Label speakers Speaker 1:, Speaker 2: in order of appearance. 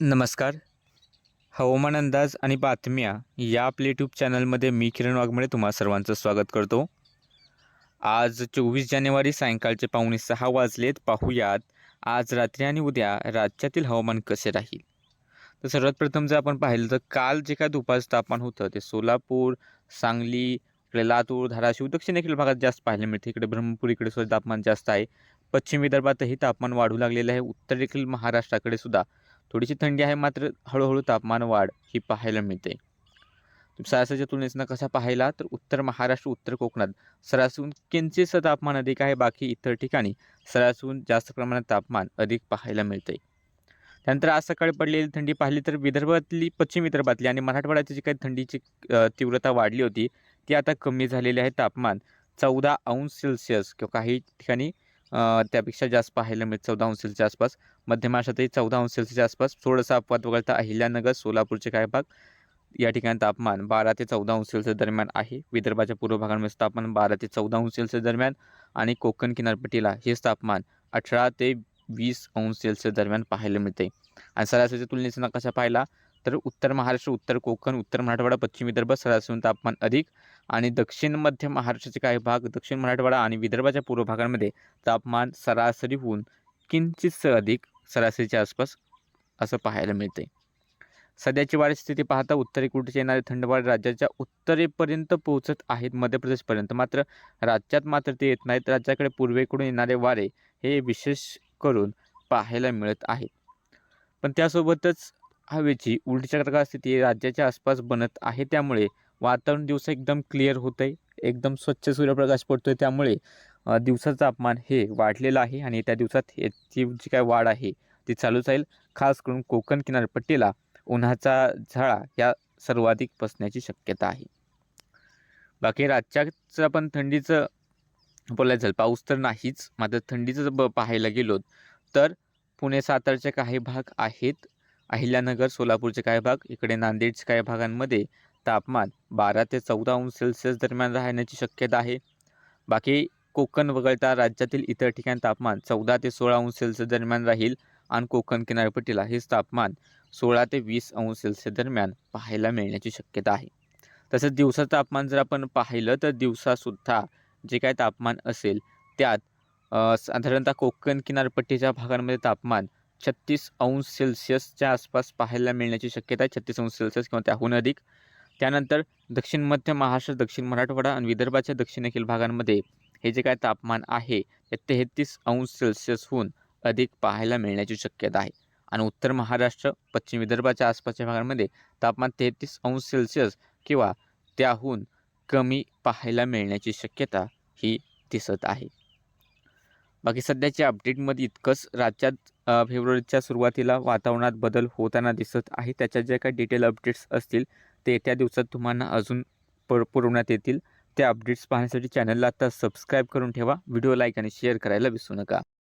Speaker 1: नमस्कार. हवामान अंदाज आणि बातम्या या आपल्या यूट्यूब चॅनलमध्ये मी किरण वाघमळे तुम्हा सर्वांचं स्वागत करतो. आज चोवीस जानेवारी सायंकाळचे पावणे सहा वाजलेत. पाहूयात आज रात्री आणि उद्या राज्यातील हवामान कसे राहील? तर सर्वात प्रथम जर आपण पाहिलं तर काल जे काय दुपारचं तापमान होतं ते सोलापूर सांगली इकडे लातूर धाराशिव दक्षिणेकडील भागात जास्त पाहायला मिळते. इकडे ब्रह्मपूर इकडे सुद्धा तापमान जास्त आहे. पश्चिम विदर्भातही तापमान वाढू लागलेलं आहे. उत्तरेकडील महाराष्ट्राकडे सुद्धा थोडीशी थंडी आहे मात्र हळूहळू तापमान वाढ ही पाहायला मिळते. सरासरीच्या तुलनेनं कसा पाहायला तर उत्तर महाराष्ट्र उत्तर कोकणात सरासरीहून किंचितसं तापमान अधिक आहे बाकी इतर ठिकाणी सरासरीहून जास्त प्रमाणात तापमान अधिक पाहायला मिळते. त्यानंतर आज सकाळी पडलेली थंडी पाहिली तर विदर्भातली पश्चिम विदर्भातली आणि मराठवाड्याची जी काही थंडीची तीव्रता वाढली होती ती आता कमी झालेली आहे. तापमान चौदा अंश सेल्सिअस किंवा काही ठिकाणी त्यापेक्षा जास्त पाहायला मिळते चौदा अंश सेल्सिअसच्या आसपास. मध्य महाराष्ट्रातही चौदा अंश सेल्सिअसच्या आसपास. थोडंसं अपवाद वगळता अहिल्यानगर सोलापूरचे काही भाग. या ठिकाणी तापमान बारा ते चौदा अंश सेल्सिअस दरम्यान आहे. विदर्भाच्या पूर्व भागांमध्ये तापमान बारा ते चौदा अंश सेल्सिअस दरम्यान आणि कोकण किनारपट्टीला हेच तापमान अठरा ते वीस अंश सेल्सिअस दरम्यान पाहायला मिळते आणि सरासरीच्या तुलनेचा नकाशा पाहिला तर उत्तर महाराष्ट्र उत्तर कोकण उत्तर मराठवाडा पश्चिम विदर्भ सरासरी तापमान अधिक आणि दक्षिण मध्य महाराष्ट्राचे काही भाग दक्षिण मराठवाडा आणि विदर्भाच्या पूर्व भागांमध्ये तापमान सरासरीहून किंचितसं अधिक सरासरीच्या आसपास असं पाहायला मिळते. सध्याची वाढ स्थिती पाहता उत्तरेकडचे येणारे थंड राज्याच्या उत्तरेपर्यंत पोहोचत आहेत मध्य प्रदेशपर्यंत मात्र राज्यात मात्र ते येत नाहीत. राज्याकडे पूर्वेकडून येणारे वारे हे विशेष करून पाहायला मिळत आहेत. पण त्यासोबतच हवेची उलटी चक्राकार स्थिती राज्याच्या आसपास बनत आहे. त्यामुळे वातावरण दिवसा एकदम क्लिअर होतं आहे एकदम स्वच्छ सूर्यप्रकाश पडतो आहे त्यामुळे दिवसाचं तापमान हे वाढलेलं आहे आणि त्या दिवसात याची जी काय वाढ आहे ती चालूच राहील खास करून कोकण किनारपट्टीला उन्हाचा झळा या सर्वाधिक बसण्याची शक्यता आहे. बाकी राज्याचं आपण थंडीचं बोलायचं झालं पाऊस तर नाहीच. मात्र थंडीचं जर ब पाहायला गेलो तर पुणे सातारचे काही भाग आहेत. अहिल्यानगर सोलापूरचे काही भाग इकडे नांदेडच्या काही भागांमध्ये तापमान बारा ते चौदा अंश सेल्सिअस दरम्यान राहण्याची शक्यता आहे. बाकी कोकण वगळता राज्यातील इतर ठिकाणी तापमान चौदा ते सोळा अंश सेल्सिअस दरम्यान राहील. आणि कोकण किनारपट्टीला हेच तापमान सोळा ते वीस अंश सेल्सिअस दरम्यान पाहायला मिळण्याची शक्यता आहे. तसंच दिवसाचं तापमान जर आपण पाहिलं तर दिवसासुद्धा जे काय तापमान असेल त्यात साधारणतः कोकण किनारपट्टीच्या भागांमध्ये तापमान छत्तीस अंश सेल्सिअसच्या आसपास पाहायला मिळण्याची शक्यता आहे. छत्तीस अंश सेल्सिअस किंवा त्याहून अधिक. त्यानंतर दक्षिण मध्य महाराष्ट्र दक्षिण मराठवाडा आणि विदर्भाच्या दक्षिणेकडील भागांमध्ये हे जे काय तापमान आहे ते तेहतीस अंश सेल्सिअसहून अधिक पाहायला मिळण्याची शक्यता आहे. आणि उत्तर महाराष्ट्र पश्चिम विदर्भाच्या आसपासच्या भागांमध्ये तापमान तेहतीस अंश सेल्सिअस किंवा त्याहून कमी पाहायला मिळण्याची शक्यता ही दिसत आहे. बाकी सध्याच्या अपडेटमध्ये इतकंच राज्यात फेब्रुवारीच्या सुरुवातीला वातावरणात बदल होताना दिसत आहे. त्याच्या ज्या काही डिटेल अपडेट्स असतील ते येत्या दिवसात तुम्हाला अजून पर पुरवण्यात येतील. त्या अपडेट्स पाहण्यासाठी चॅनलला आता सबस्क्राईब करून ठेवा. व्हिडिओ लाईक आणि शेअर करायला विसरू नका.